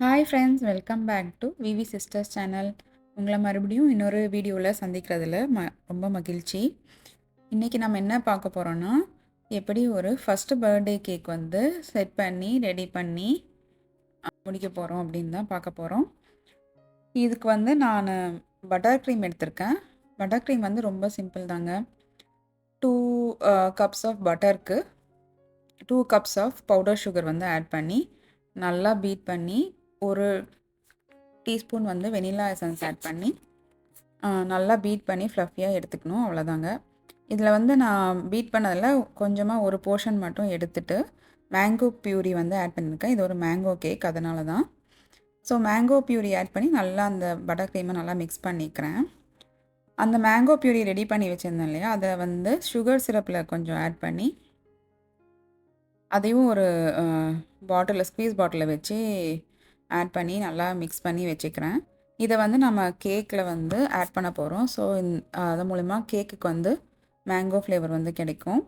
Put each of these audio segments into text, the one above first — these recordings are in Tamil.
Hi friends welcome back to VV sisters channel உங்களை மறுபடியும் இன்னொரு வீடியோவில் சந்திக்கிறதுல ம ரொம்ப மகிழ்ச்சி. இன்றைக்கி நம்ம என்ன பார்க்க போகிறோன்னா எப்படி ஒரு ஃபஸ்ட்டு பர்த்டே கேக் வந்து செட் பண்ணி ரெடி பண்ணி முடிக்க போகிறோம் அப்படின்னு தான் பார்க்க போகிறோம் இதுக்கு வந்து நான் பட்டர் க்ரீம் எடுத்திருக்கேன். பட்டர் க்ரீம் வந்து ரொம்ப சிம்பிள் தாங்க. Two cups of பட்டருக்கு two cups of powder sugar வந்து ஆட் பண்ணி நல்லா பீட் பண்ணி ஒரு டீஸ்பூன் வந்து வெனிலா எசன்ஸ் ஆட் பண்ணி நல்லா பீட் பண்ணி ஃப்ளஃபியாக எடுத்துக்கணும் அவ்வளோதாங்க. இதில் வந்து நான் பீட் பண்ணதில் கொஞ்சமாக ஒரு போர்ஷன் மட்டும் எடுத்துட்டு மேங்கோ பியூரி வந்து ஆட் பண்ணியிருக்கேன். இது ஒரு மேங்கோ கேக் அதனால தான். ஸோ மேங்கோ பியூரி ஆட் பண்ணி நல்லா அந்த பட்டர் க்ரீமை நல்லா மிக்ஸ் பண்ணிக்கிறேன். அந்த மேங்கோ பியூரி ரெடி பண்ணி வச்சுருந்தேன் இல்லையா அதை வந்து சுகர் சிரப்பில் கொஞ்சம் ஆட் பண்ணி அதையும் ஒரு பாட்டிலில் ஸ்க்வீஸ் பாட்டிலில் வச்சு ஆட் பண்ணி நல்லா மிக்ஸ் பண்ணி வச்சுக்கிறேன். இதை வந்து நம்ம கேக்கில் வந்து ஆட் பண்ண போகிறோம் ஸோ அது மூலிமா கேக்குக்கு வந்து மேங்கோ ஃப்ளேவர் வந்து கிடைக்கும்.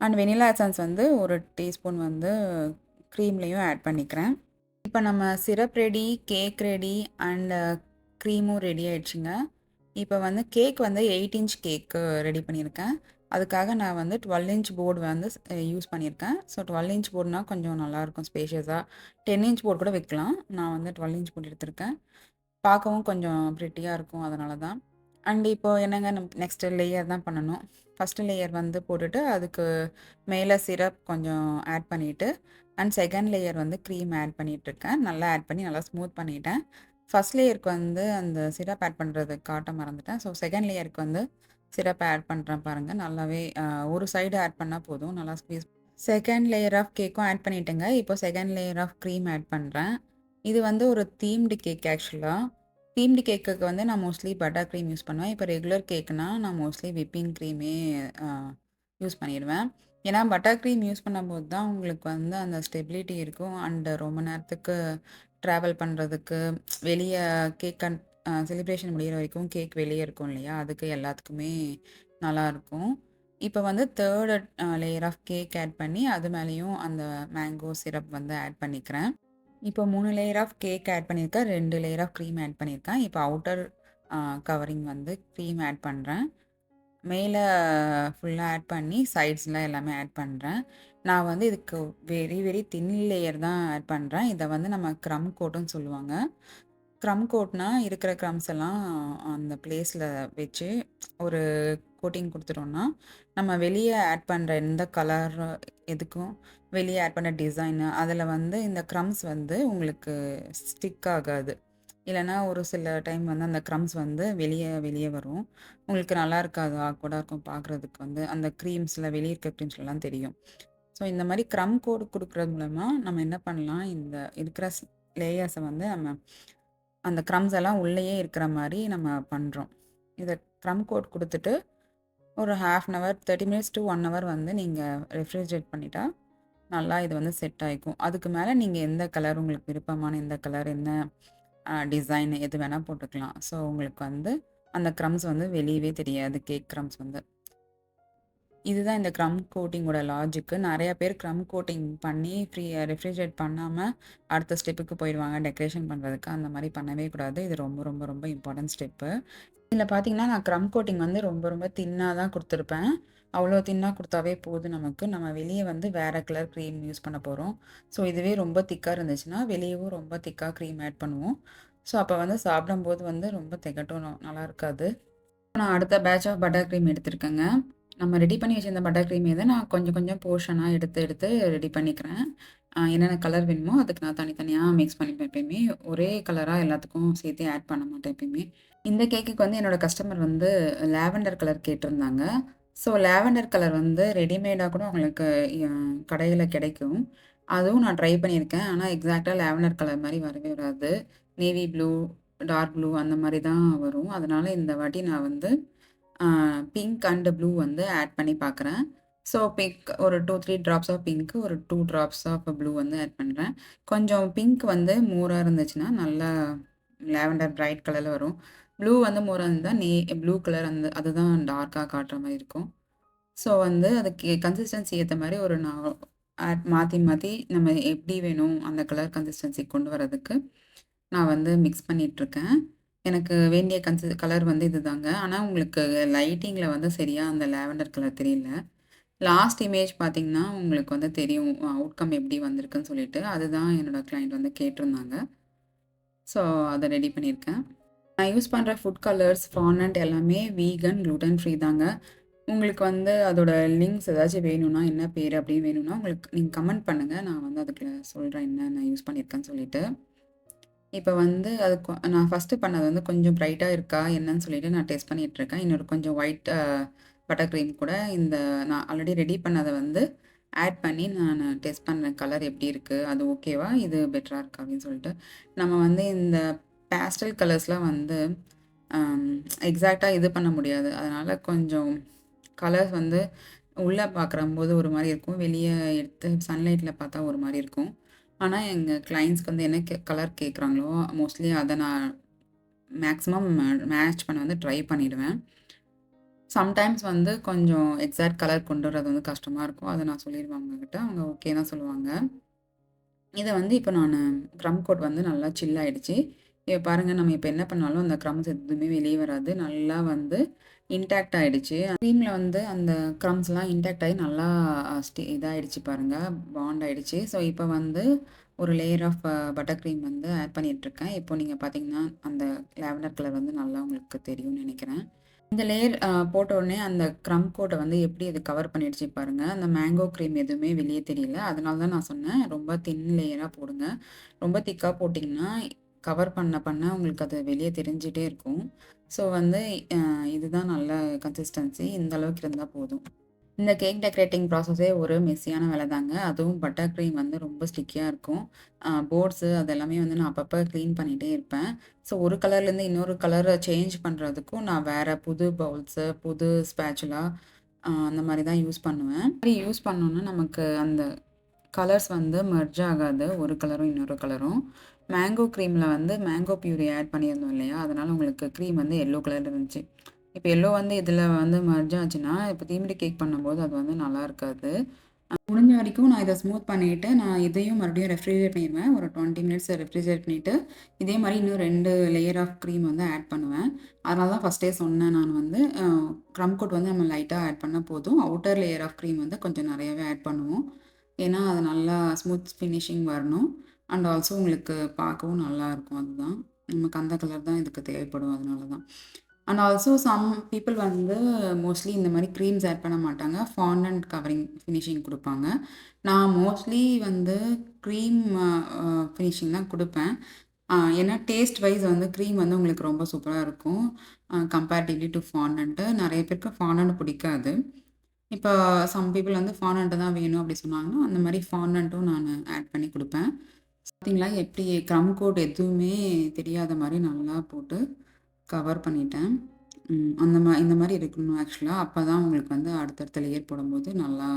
அண்ட் வெனிலா எசன்ஸ் வந்து ஒரு டீஸ்பூன் வந்து க்ரீம்லேயும் ஆட் பண்ணிக்கிறேன். இப்போ நம்ம syrup ready cake ready and க்ரீமும் ready ஆயிடுச்சுங்க. இப்போ வந்து கேக் வந்து எயிட் இன்ச் கேக்கு ரெடி பண்ணியிருக்கேன். அதுக்காக நான் வந்து டுவெல் இன்ச் போர்டு வந்து யூஸ் பண்ணியிருக்கேன். ஸோ டுவெல் இன்ச் போர்டுனா கொஞ்சம் நல்லாயிருக்கும் ஸ்பேஷியஸாக டென் இன்ச் போர்டு கூட வைக்கலாம். நான் வந்து டுவெல் இன்ச் போர்டு எடுத்திருக்கேன். பார்க்கவும் கொஞ்சம் ப்ரிட்டியாக இருக்கும் அதனால தான் அண்ட் இப்போ என்னங்க நெக்ஸ்ட்டு லேயர் தான் பண்ணணும். ஃபஸ்ட்டு லேயர் வந்து போட்டுட்டு அதுக்கு மேலே சிரப் கொஞ்சம் ஆட் பண்ணிவிட்டு அண்ட் செகண்ட் லேயர் வந்து க்ரீம் ஆட் பண்ணிகிட்ருக்கேன் நல்லா ஆட் பண்ணி நல்லா ஸ்மூத் பண்ணிட்டேன். ஃபஸ்ட் லேயருக்கு வந்து அந்த சிரப் ஆட் பண்ணுறது காட்ட மறந்துட்டேன். ஸோ செகண்ட் லேயருக்கு வந்து சிரப்பை ஆட் பண்ணுறேன் பாருங்கள் நல்லாவே ஒரு சைடு ஆட் பண்ணால் போதும். நல்லா ஸ்க்வீஸ் செகண்ட் லேயர் ஆஃப் கேக்கும் ஆட் பண்ணிட்டேங்க. இப்போ second layer of cream add பண்ணுறேன் இது வந்து ஒரு தீம்டு கேக் ஆக்சுவலாக தீம்டு கேக்குக்கு வந்து நான் மோஸ்ட்லி பட்டர் க்ரீம் யூஸ் பண்ணுவேன். இப்போ ரெகுலர் கேக்குனா நான் மோஸ்ட்லி விப்பிங் க்ரீமே யூஸ் பண்ணிடுவேன். ஏன்னா பட்டர் க்ரீம் யூஸ் பண்ணும்போது தான் உங்களுக்கு வந்து அந்த ஸ்டெபிலிட்டி இருக்கும். அண்ட் ரொம்ப நேரத்துக்கு ட்ராவல் பண்ணுறதுக்கு வெளியே கேக் கன் செலிப்ரேஷன் முடிகிற வரைக்கும் கேக் வெளியே இருக்கும் இல்லையா? அதுக்கு எல்லாத்துக்குமே நல்லாயிருக்கும் இப்போ வந்து third layer of cake add பண்ணி அது மேலேயும் அந்த மேங்கோ சிரப் வந்து ஆட் பண்ணிக்கிறேன். இப்போ மூணு லேயர் ஆஃப் கேக் ஆட் பண்ணியிருக்கேன் ரெண்டு லேயர் ஆஃப் க்ரீம் ஆட் பண்ணியிருக்கேன் இப்போ அவுட்டர் கவரிங் வந்து க்ரீம் ஆட் பண்ணுறேன் மேலே ஃபுல்லாக ஆட் பண்ணி சைட்ஸ்லாம் எல்லாமே ஆட் பண்ணுறேன் நான் வந்து இதுக்கு வெரி வெரி தின் லேயர் தான் ஆட் பண்ணுறேன் இதை வந்து நம்ம க்ரம் கோட்டுன்னு சொல்லுவாங்க. க்ரம் கோட்னா இருக்கிற க்ரம்ஸ் எல்லாம் அந்த பிளேஸில் வச்சு ஒரு கோட்டிங் கொடுத்துட்டோம்னா நம்ம வெளியே ஆட் பண்ணுற எந்த கலர் எதுக்கும் வெளியே ஆட் பண்ண டிசைனு அதில் வந்து இந்த க்ரம்ஸ் வந்து உங்களுக்கு ஸ்டிக் ஆகாது. இல்லைன்னா ஒரு சில டைம் வந்து அந்த க்ரம்ஸ் வந்து வெளியே வெளியே வரும். உங்களுக்கு நல்லா இருக்காது ஆக்வர்டாக இருக்கும் பார்க்குறதுக்கு வந்து. அந்த க்ரீம்ஸில் வெளியே இருக்க க்ரீம்ஸ்லாம் தெரியும். ஸோ இந்த மாதிரி க்ரம் கோடு கொடுக்குறது மூலமா நம்ம என்ன பண்ணலாம்? இந்த இருக்கிற லேயர்ஸை வந்து நம்ம அந்த க்ரம்ஸ் எல்லாம் உள்ளேயே இருக்கிற மாதிரி நம்ம பண்ணுறோம் இதை க்ரம் கோட் கொடுத்துட்டு ஒரு half an hour thirty minutes to one hour வந்து நீங்கள் ரெஃப்ரிஜரேட் பண்ணிட்டா நல்லா இது வந்து செட் ஆகிக்கும் அதுக்கு மேலே நீங்கள் எந்த கலர் உங்களுக்கு விருப்பமான எந்த கலர் என்ன டிசைன் எது வேணால் போட்டுக்கலாம். ஸோ உங்களுக்கு வந்து அந்த க்ரம்ஸ் வந்து வெளியவே தெரியாது கேக் க்ரம்ஸ் வந்து. இதுதான் இந்த க்ரம் கோட்டிங்கோட லாஜிக்கு நிறைய பேர் க்ரம் கோட்டிங் பண்ணி ஃப்ரீ ரெஃப்ரிஜரேட் பண்ணாமல் அடுத்த ஸ்டெப்புக்கு போயிடுவாங்க டெக்கரேஷன் பண்ணுறதுக்கு அந்த மாதிரி பண்ணவே கூடாது. இது ரொம்ப ரொம்ப ரொம்ப இம்பார்ட்டன்ட் ஸ்டெப்பு இதில் பார்த்தீங்கன்னா நான் க்ரம் கோட்டிங் வந்து ரொம்ப ரொம்ப தின்னாக தான் கொடுத்துருப்பேன். அவ்வளோ தின்னாக கொடுத்தாவே போதும் நமக்கு. நம்ம வெளியே வந்து வேறு கலர் க்ரீம் யூஸ் பண்ண போகிறோம் ஸோ இதுவே ரொம்ப திக்காக இருந்துச்சுன்னா வெளியவும் ரொம்ப திக்காக க்ரீம் ஆட் பண்ணுவோம். ஸோ அப்போ வந்து சாப்பிடும்போது வந்து ரொம்ப திகட்டும். நல்லா இருக்காது. நான் அடுத்த பேட்ச் ஆஃப் பட்டர் க்ரீம் எடுத்திருக்கேங்க. நம்ம ரெடி பண்ணி வச்சிருந்த பட்டர் க்ரீம் தான் நான் கொஞ்சம் கொஞ்சம் போர்ஷனாக எடுத்து எடுத்து ரெடி பண்ணிக்கிறேன். என்னென்ன கலர் வேணுமோ அதுக்கு நான் தனித்தனியாக மிக்ஸ் பண்ணிப்பேன் எப்பயுமே. ஒரே கலராக எல்லாத்துக்கும் சேர்த்து ஆட் பண்ண மாட்டேன் எப்பயுமே. இந்த கேக்குக்கு வந்து என்னோட கஸ்டமர் வந்து லாவெண்டர் கலர் கேட்டிருந்தாங்க. ஸோ லாவெண்டர் கலர் வந்து ரெடிமேடாக கூட உங்களுக்கு கடையில் கிடைக்கும். அதுவும் நான் ட்ரை பண்ணியிருக்கேன். ஆனால் எக்ஸாக்டாக லாவெண்டர் கலர் மாதிரி வரவே வராது. நேவி ப்ளூ டார்க் ப்ளூ அந்த மாதிரி தான் வரும். அதனால் இந்த வாட்டி நான் வந்து பிங்க் அண்ட் ப்ளூ வந்து ஆட் பண்ணி பார்க்குறேன் ஸோ பிங்க் ஒரு two three drops of pink ஒரு டூ ட்ராப்ஸ் ஆஃப் ப்ளூ வந்து ஆட் பண்ணுறேன் கொஞ்சம் பிங்க் வந்து மோராக இருந்துச்சுன்னா நல்லா லேவெண்டர் பிரைட் கலரில் வரும். ப்ளூ வந்து மோராக இருந்தால் நே ப்ளூ கலர் அந்த அதுதான் டார்க்காக காட்டுற மாதிரி இருக்கும். ஸோ வந்து அதுக்கு கன்சிஸ்டன்சி ஏற்ற மாதிரி ஒரு நான் ஆட் மாற்றி மாற்றி நம்ம எப்படி வேணும் அந்த கலர் கன்சிஸ்டன்சி கொண்டு வரதுக்கு நான் வந்து மிக்ஸ் பண்ணிகிட்ருக்கேன் எனக்கு வேண்டிய கன்சி கலர் வந்து இதுதாங்க. ஆனால் உங்களுக்கு லைட்டிங்கில் வந்து சரியாக அந்த லேவெண்டர் கலர் தெரியல. லாஸ்ட் இமேஜ் பார்த்தீங்கன்னா உங்களுக்கு வந்து தெரியும் அவுட்கம் எப்படி வந்திருக்குன்னு சொல்லிட்டு. அதுதான் என்னோடய கிளைண்ட் வந்து கேட்டிருந்தாங்க. ஸோ அதை ரெடி பண்ணியிருக்கேன். நான் யூஸ் பண்ணுற ஃபுட் கலர்ஸ் ஃபானண்ட் எல்லாமே வீகன் க்ளூட்டன் ஃப்ரீ தாங்க. உங்களுக்கு வந்து அதோட லிங்க்ஸ் ஏதாச்சும் வேணும்னா என்ன பேர் அப்படின்னு வேணும்னா உங்களுக்கு நீங்கள் கமெண்ட் பண்ணுங்கள் நான் வந்து அதுக்கு சொல்கிறேன் என்ன நான் யூஸ் பண்ணியிருக்கேன்னு சொல்லிட்டு. இப்போ வந்து அது கொ- நான் ஃபஸ்ட்டு பண்ணது வந்து கொஞ்சம் ப்ரைட்டாக இருக்கா என்னன்னு சொல்லிட்டு நான் டெஸ்ட் பண்ணிகிட்ருக்கேன் இருக்கேன். இன்னொரு கொஞ்சம் ஒயிட் பட்டர் க்ரீம் கூட இந்த நான் ஆல்ரெடி ரெடி பண்ணதை வந்து ஆட் பண்ணி நான் டெஸ்ட் பண்ணுறேன் கலர் எப்படி இருக்குது அது ஓகேவா இது பெட்டராக இருக்கா அப்படின்னு சொல்லிட்டு. நம்ம வந்து இந்த பேஸ்டல் கலர்ஸ்லாம் வந்து எக்ஸாக்டாக இது பண்ண முடியாது. அதனால் கொஞ்சம் கலர்ஸ் வந்து உள்ளே பார்க்குறம்போது ஒரு மாதிரி இருக்கும். வெளியே எடுத்து சன்லைட்டில் பார்த்தா ஒரு மாதிரி இருக்கும். ஆனால் எங்கள் கிளைண்ட்ஸ்க்கு வந்து என்ன கே கலர் கேட்குறாங்களோ மோஸ்ட்லி அதை நான் மேக்ஸிமம் மேட்ச் பண்ண வந்து ட்ரை பண்ணிடுவேன். சம்டைம்ஸ் வந்து கொஞ்சம் எக்ஸாக்ட் கலர் கொண்டு வர்றது வந்து கஷ்டமாக இருக்கும். அதை நான் சொல்லிடுவேன் அவங்கக்கிட்ட அவங்க ஓகே தான் சொல்லுவாங்க. இதை வந்து இப்போ நான் க்ரம் கோட் வந்து நல்லா சில் பாருங்கள் நம்ம இப்போ என்ன பண்ணாலும் அந்த க்ரம்ஸ் எதுவுமே வெளியே வராது. நல்லா வந்து இன்டாக்ட் ஆகிடுச்சு க்ரீமில் வந்து அந்த க்ரம்ஸ்லாம் இன்டாக்ட் ஆகி நல்லா ஸ்டே இதாகிடுச்சு பாருங்கள் பாண்ட் ஆகிடுச்சு ஸோ இப்போ வந்து ஒரு லேயர் ஆஃப் பட்டர் க்ரீம் வந்து ஆட் பண்ணிகிட்ருக்கேன் இப்போ நீங்கள் பார்த்தீங்கன்னா அந்த லேவண்டர் கலர் வந்து நல்லா உங்களுக்கு தெரியும்னு நினைக்கிறேன். இந்த லேயர் போட்ட உடனே அந்த க்ரம் கோட்டை வந்து எப்படி அது கவர் பண்ணிடுச்சு பாருங்கள் அந்த மேங்கோ க்ரீம் எதுவுமே வெளியே தெரியல. அதனால தான் நான் சொன்னேன். ரொம்ப தின் லேயராக போடுங்க. ரொம்ப திக்காக போட்டிங்கன்னா கவர் பண்ண பண்ண உங்களுக்கு அது வெளியே தெரிஞ்சிட்டே இருக்கும். ஸோ வந்து இதுதான் நல்ல கன்சிஸ்டன்சி இந்த அளவுக்கு இருந்தால் போதும். இந்த கேக் டெக்கரேட்டிங் ப்ராசஸே ஒரு மெஸ்ஸியான வேலை தாங்க. அதுவும் பட்டர் க்ரீம் வந்து ரொம்ப ஸ்டிக்கியாக இருக்கும். போர்ட்ஸு அது எல்லாமே வந்து நான் அப்பப்போ க்ளீன் பண்ணிகிட்டே இருப்பேன். ஸோ ஒரு கலர்லேருந்து இன்னொரு கலரை சேஞ்ச் பண்ணுறதுக்கும் நான் வேறு புது பவுல்ஸு புது ஸ்பேச்சுலா அந்த மாதிரி தான் யூஸ் பண்ணுவேன். மாதிரி யூஸ் பண்ணோன்னா நமக்கு அந்த கலர்ஸ் வந்து மெர்ஜ் ஆகாது. ஒரு கலரும் இன்னொரு கலரும் மேங்கோ க்ரீமில் வந்து மேங்கோ பியூரி ஆட் பண்ணியிருந்தோம் இல்லையா? அதனால் உங்களுக்கு க்ரீம் வந்து எல்லோ கலர் இருந்துச்சு. இப்போ எல்லோ வந்து இதில் வந்து மர்ஜாச்சுன்னா இப்போ தீமிடி கேக் பண்ணும்போது அது வந்து நல்லா இருக்காது. முடிஞ்ச வரைக்கும் நான் இதை ஸ்மூத் பண்ணிவிட்டு நான் இதையும் மறுபடியும் ரெஃப்ரிஜரேட் பண்ணிடுவேன். ஒரு டுவெண்ட்டி மினிட்ஸ் ரெஃப்ரிஜரேட் பண்ணிவிட்டு இதே மாதிரி இன்னும் ரெண்டு லேயர் ஆஃப் க்ரீம் வந்து ஆட் பண்ணுவேன். அதனால தான் ஃபஸ்ட்டே சொன்னேன் நான் வந்து. க்ரம் கோட் வந்து நம்ம லைட்டாக ஆட் பண்ணால் போதும். அவுட்டர் லேயர் ஆஃப் க்ரீம் வந்து கொஞ்சம் நிறையவே ஆட் பண்ணுவோம். ஏன்னா அது நல்லா ஸ்மூத் ஃபினிஷிங் வரணும். அண்ட் ஆல்சோ உங்களுக்கு பார்க்கவும் நல்லா இருக்கும் அதுதான். நமக்கு அந்த கலர் தான் இதுக்கு தேவைப்படும் அதனால தான் அண்ட் ஆல்சோ சம் பீப்புள் வந்து மோஸ்ட்லி இந்த மாதிரி க்ரீம்ஸ் ஆட் பண்ண மாட்டாங்க. ஃபாண்டன்ட் கவரிங் ஃபினிஷிங் கொடுப்பாங்க. நான் மோஸ்ட்லி வந்து க்ரீம் ஃபினிஷிங் தான் கொடுப்பேன். ஏன்னா டேஸ்ட் வைஸ் வந்து க்ரீம் வந்து உங்களுக்கு ரொம்ப சூப்பராக இருக்கும். கம்பேரிட்டிவ்லி டு ஃபாண்டன்ட்டு நிறைய பேருக்கு ஃபாண்டன்ட் பிடிக்காது. இப்போ சம் பீப்புள் வந்து ஃபாண்டன்ட்டு தான் வேணும் அப்படி சொன்னாங்கன்னா அந்த மாதிரி ஃபாண்டன்ட்டும் நான் ஆட் பண்ணி கொடுப்பேன். பார்த்தீங்களா? எப்படி க்ரம் கோட் எதுவுமே தெரியாத மாதிரி நல்லா போட்டு கவர் பண்ணிட்டேன். அந்த மா இந்த மாதிரி இருக்கணும் ஆக்சுவலாக அப்போ தான் உங்களுக்கு வந்து அடுத்தடுத்த லேயர் போடும்போது நல்லா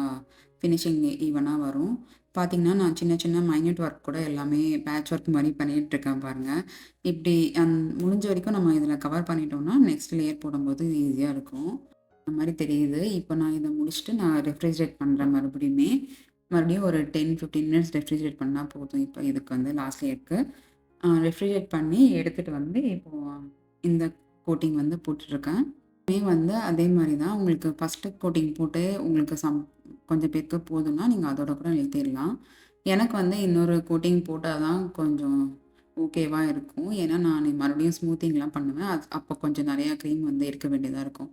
ஃபினிஷிங் ஈவனாக வரும். பார்த்தீங்கன்னா நான் சின்ன சின்ன மைன்யூட் ஒர்க் கூட எல்லாமே பேட்ச் ஒர்க் மாதிரி பண்ணிகிட்ருக்கேன் இருக்கேன் பாருங்கள் இப்படி அந் முடிஞ்ச வரைக்கும் நம்ம இதில் கவர் பண்ணிட்டோம்னா நெக்ஸ்ட் லேயர் போடும்போது ஈஸியாக இருக்கும். அந்த மாதிரி தெரியுது. இப்போ நான் இதை முடிச்சுட்டு நான் ரெஃப்ரிஜரேட் பண்ணுறேன் மறுபடியுமே. மறுபடியும் ஒரு டென் ஃபிஃப்டீன் மினிட்ஸ் ரெஃப்ரிஜரேட் பண்ணால் போதும். இப்போ இதுக்கு வந்து லாஸ்ட் இயருக்கு ரெஃப்ரிஜரேட் பண்ணி எடுத்துகிட்டு வந்து இப்போது இந்த கோட்டிங் வந்து போட்டுட்ருக்கேன். மே வந்து அதே மாதிரி தான் உங்களுக்கு ஃபஸ்ட்டு கோட்டிங் போட்டு உங்களுக்கு சம் கொஞ்சம் பேருக்கு போதும்னா நீங்கள் அதோட கூட நிறுத்திடலாம். எனக்கு வந்து இன்னொரு கோட்டிங் போட்டால் தான் கொஞ்சம் ஓகேவாக இருக்கும். ஏன்னா நான் மறுபடியும் ஸ்மூத்திங்லாம் பண்ணுவேன். அது அப்போ கொஞ்சம் நிறையா க்ரீம் வந்து இருக்க வேண்டியதாக இருக்கும்.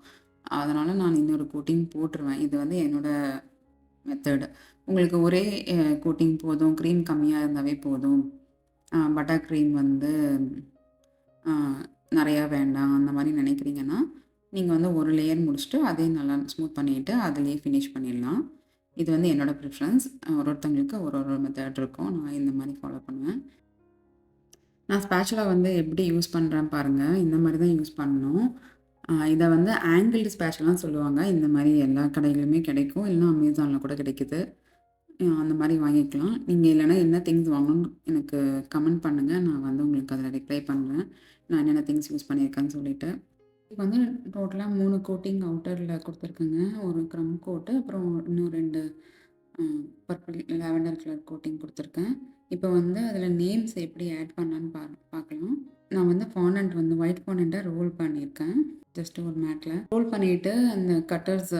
அதனால் நான் இன்னொரு கோட்டிங் போட்டுருவேன். இது வந்து என்னோடய மெத்தடு உங்களுக்கு ஒரே கோட்டிங் போதும் க்ரீம் கம்மியாக இருந்தாவே போதும். பட்டர் க்ரீம் வந்து நிறையா வேண்டாம் அந்த மாதிரி நினைக்கிறீங்கன்னா நீங்கள் வந்து ஒரு லேயர் முடிச்சுட்டு அதையும் நல்லா ஸ்மூத் பண்ணிவிட்டு அதுலேயே ஃபினிஷ் பண்ணிடலாம். இது வந்து என்னோடய ப்ரிஃபரன்ஸ் ஒரு ஒருத்தவங்களுக்கு ஒரு ஒரு மெத்தட் இருக்கும். நான் இந்த மாதிரி ஃபாலோ பண்ணுவேன். நான் ஸ்பேச்சுலா வந்து எப்படி யூஸ் பண்ணுறேன் பாருங்கள் இந்த மாதிரி தான் யூஸ் பண்ணணும். இதை வந்து ஆங்கிள்டு ஸ்பேச்சுலாம் சொல்லுவாங்க. இந்த மாதிரி எல்லா கடையிலுமே கிடைக்கும். இல்லைன்னா அமேசானில் கூட கிடைக்குது. அந்த மாதிரி வாங்கிக்கலாம். நீங்கள் இல்லைன்னா என்ன திங்ஸ் வாங்கணும்னு எனக்கு கமெண்ட் பண்ணுங்கள் நான் வந்து உங்களுக்கு அதில் ரிப்ளை பண்ணுறேன் நான் என்னென்ன திங்ஸ் யூஸ் பண்ணியிருக்கேன்னு சொல்லிட்டு. இப்போ வந்து டோட்டலாக மூணு கோட்டிங் அவுட்டரில் கொடுத்துருக்குங்க. ஒரு க்ரம் கோட்டு அப்புறம் இன்னும் ரெண்டு பர்பிள் லாவெண்டர் கலர் கோட்டிங் கொடுத்துருக்கேன். இப்போ வந்து அதில் நேம்ஸ் எப்படி ஆட் பண்ணலான்னு பா பார்க்கலாம். நான் வந்து ஃபானண்ட் வந்து ஒயிட் ஃபானண்ட்டை ரோல் பண்ணியிருக்கேன். ஜஸ்ட் ஒரு மேட்டில் ரோல் பண்ணிவிட்டு அந்த கட்டர்ஸ்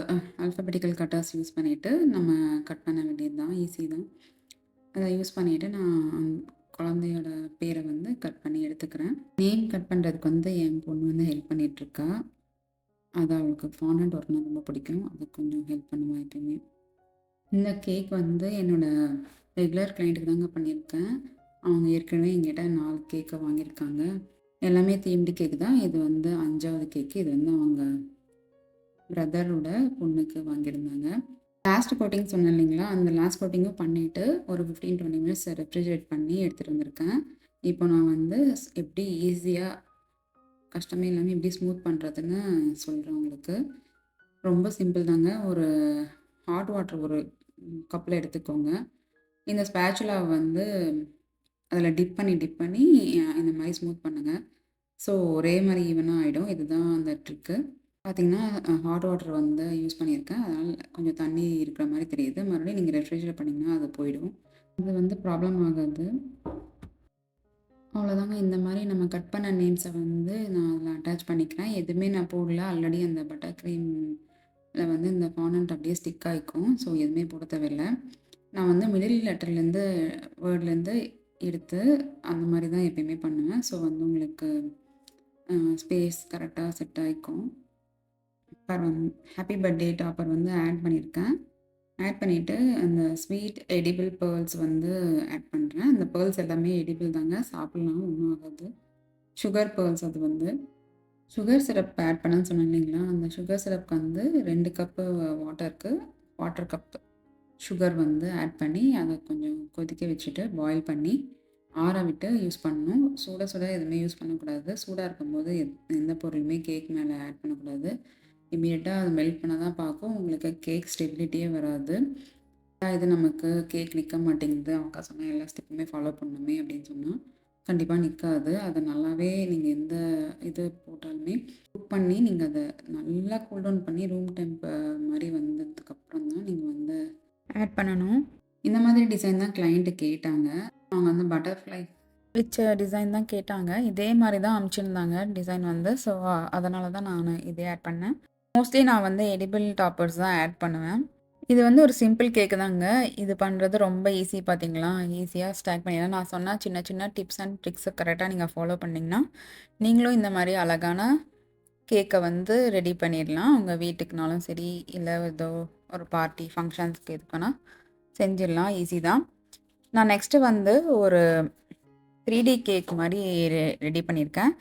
அல்ஃபபெட்டிக்கல் கட்டர்ஸ் யூஸ் பண்ணிவிட்டு நம்ம கட் பண்ண வேண்டியது தான் ஈஸி தான். அதை யூஸ் பண்ணிவிட்டு நான் குழந்தையோட பேரை வந்து கட் பண்ணி எடுத்துக்கிறேன். நேம் கட் பண்ணுறதுக்கு வந்து என் பொண்ணு வந்து ஹெல்ப் பண்ணிகிட்ருக்கா அது அவளுக்கு ஃபானண்ட் ஒர்க்னா ரொம்ப பிடிக்கும். அது கொஞ்சம் ஹெல்ப் பண்ணுவேன் எப்பயுமே. இந்த கேக் வந்து என்னோடய ரெகுலர் கிளைண்ட்டுக்கு தாங்க பண்ணியிருக்கேன். அவங்க ஏற்கனவே எங்கிட்ட நாலு கேக்கை வாங்கியிருக்காங்க. எல்லாமே தீம்டு கேக் தான். இது வந்து அஞ்சாவது கேக்கு இது வந்து அவங்க பிரதரோட பொண்ணுக்கு வாங்கியிருந்தாங்க. லாஸ்ட் கோட்டிங் சொன்னேன் இல்லைங்களா? அந்த லாஸ்ட் கோட்டிங்கும் பண்ணிவிட்டு ஒரு ஃபிஃப்டீன் டுவெண்ட்டி மினிட்ஸ் ரெஃப்ரிஜரேட் பண்ணி எடுத்துகிட்டு வந்திருக்கேன். இப்போ நான் வந்து எப்படி ஈஸியாக கஷ்டமே இல்லாமல் எப்படி ஸ்மூத் பண்ணுறதுன்னு சொல்கிறேன் உங்களுக்கு. ரொம்ப சிம்பிள் தாங்க. ஒரு ஹாட் வாட்டர் ஒரு கப்பில் எடுத்துக்கோங்க. இந்த ஸ்பேச்சுலாவை வந்து அதில் டிப் பண்ணி டிப் பண்ணி இந்த மாதிரி ஸ்மூத் பண்ணுங்கள் ஸோ ஒரே மாதிரி ஈவனாக ஆகிடும் இதுதான் அந்த ட்ரிக்கு பார்த்தீங்கன்னா ஹாட் வாட்டர் வந்து யூஸ் பண்ணியிருக்கேன். அதனால் கொஞ்சம் தண்ணி இருக்கிற மாதிரி தெரியுது. மறுபடியும் நீங்கள் ரெஃப்ரிஜரேட் பண்ணிங்கன்னா அது போயிடும். இது வந்து ப்ராப்ளம் ஆகாது. அவ்வளோதாங்க இந்த மாதிரி நம்ம கட் பண்ண நேம்ஸை வந்து நான் அதில் அட்டாச் பண்ணிக்கிறேன். எதுவுமே நான் போடல. ஆல்ரெடி அந்த பட்டர் க்ரீமில் வந்து இந்த ஃபானண்ட் அப்படியே ஸ்டிக் ஆகிக்கும் ஸோ எதுவுமே போட தேவையில்லை. நான் வந்து மிடில் லெட்டர்லேருந்து வேர்ட்லேருந்து எடுத்து அந்த மாதிரி தான் எப்பயுமே பண்ணுவேன். ஸோ வந்து உங்களுக்கு ஸ்பேஸ் கரெக்டாக செட் ஆகிக்கும் அப்புறம் வந்து ஹாப்பி பர்த்டே டாப்பர் வந்து ஆட் பண்ணியிருக்கேன். ஆட் பண்ணிவிட்டு அந்த ஸ்வீட் எடிபிள் பேர்ல்ஸ் வந்து ஆட் பண்ணுறேன் அந்த பேர்ல்ஸ் எல்லாமே எடிபிள் தாங்க. சாப்பிட்லாம் ஒன்றும் ஆகாது. சுகர் பேர்ல்ஸ் அது வந்து. சுகர் சிரப் ஆட் பண்ணேன்னு சொன்னேன் இல்லைங்களா? அந்த சுகர் சிரப்க்கு வந்து ரெண்டு கப்பு வாட்டருக்கு வாட்டர் கப்பு சுகர் வந்து ஆட் பண்ணி அதை கொஞ்சம் கொதிக்க வச்சுட்டு பாயில் பண்ணி ஆற விட்டு யூஸ் பண்ணணும். சூடாக சுட எதுவுமே யூஸ் பண்ணக்கூடாது. சூடாக இருக்கும்போது எந்த பொருளுமே கேக் மேலே ஆட் பண்ணக்கூடாது. இமீடியட்டாக அது மெல்ட் பண்ண தான் பார்க்கும். உங்களுக்கு கேக் ஸ்டெபிலிட்டியே வராது. இது நமக்கு கேக் நிற்க மாட்டேங்குது. அவங்க சொன்னால் எல்லா ஸ்டெப்புமே ஃபாலோ பண்ணணுமே அப்படின்னு சொன்னால் கண்டிப்பாக நிற்காது அதை நல்லாவே நீங்கள் எந்த இது போட்டாலுமே குக் பண்ணி நீங்கள் அதை நல்லா கூல் டவுன் பண்ணி ரூம் டெம்ப் மாதிரி வந்ததுக்கப்புறம் தான் நீங்கள் வந்து ஆட் பண்ணணும். இந்த மாதிரி டிசைன் தான் கிளைண்ட்டு கேட்டாங்க. அவங்க வந்து பட்டர்ஃப்ளை வச்ச டிசைன் தான் கேட்டாங்க. இதே மாதிரி தான் அமிச்சிருந்தாங்க டிசைன் வந்து. ஸோ அதனால தான் நான் இதே ஆட் பண்ணேன். மோஸ்ட்லி நான் வந்து எடிபிள் டாப்பர்ஸ் தான் ஆட் பண்ணுவேன். இது வந்து ஒரு சிம்பிள் கேக்கு தாங்க. இது பண்ணுறது ரொம்ப ஈஸி பார்த்தீங்களா ஈஸியாக ஸ்டாக் பண்ணிடலாம் நான் சொன்னால் சின்ன சின்ன டிப்ஸ் அண்ட் ட்ரிக்ஸை கரெக்டாக நீங்கள் ஃபாலோ பண்ணிங்கன்னா நீங்களும் இந்த மாதிரி அழகான கேக்கை வந்து ரெடி பண்ணிடலாம். உங்கள் வீட்டுக்குனாலும் சரி இல்லை ஏதோ ஒரு பார்ட்டி ஃபங்க்ஷன்ஸ்க்கு எதுக்குன்னா செஞ்சிடலாம் ஈஸி தான். நான் நெக்ஸ்ட்டு வந்து ஒரு த்ரீ டி கேக் மாதிரி ரெ ரெடி பண்ணியிருக்கேன்.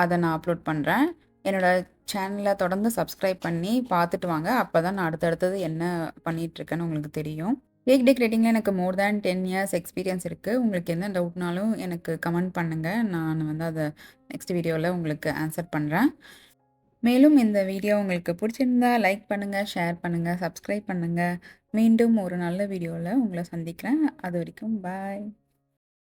அதை நான் அப்லோட் பண்ணுறேன் என்னோடய சேனலை தொடர்ந்து சப்ஸ்கிரைப் பண்ணி பார்த்துட்டு வாங்க. அப்போ தான் நான் அடுத்தடுத்தது என்ன பண்ணிகிட்ருக்கேன்னு உங்களுக்கு தெரியும். கேக் டெக்கரேட்டிங்கில் எனக்கு more than ten years experience இருக்குது உங்களுக்கு எந்த டவுட்னாலும் எனக்கு கமெண்ட் பண்ணுங்கள் நான் வந்து அதை நெக்ஸ்ட் வீடியோவில் உங்களுக்கு ஆன்சர் பண்ணுறேன் மேலும் இந்த வீடியோ உங்களுக்கு பிடிச்சிருந்தா லைக் பண்ணுங்கள் ஷேர் பண்ணுங்கள் சப்ஸ்கிரைப் பண்ணுங்கள் மீண்டும் ஒரு நல்ல வீடியோவில் உங்களை சந்திக்கிறேன். அது வரைக்கும் பாய்.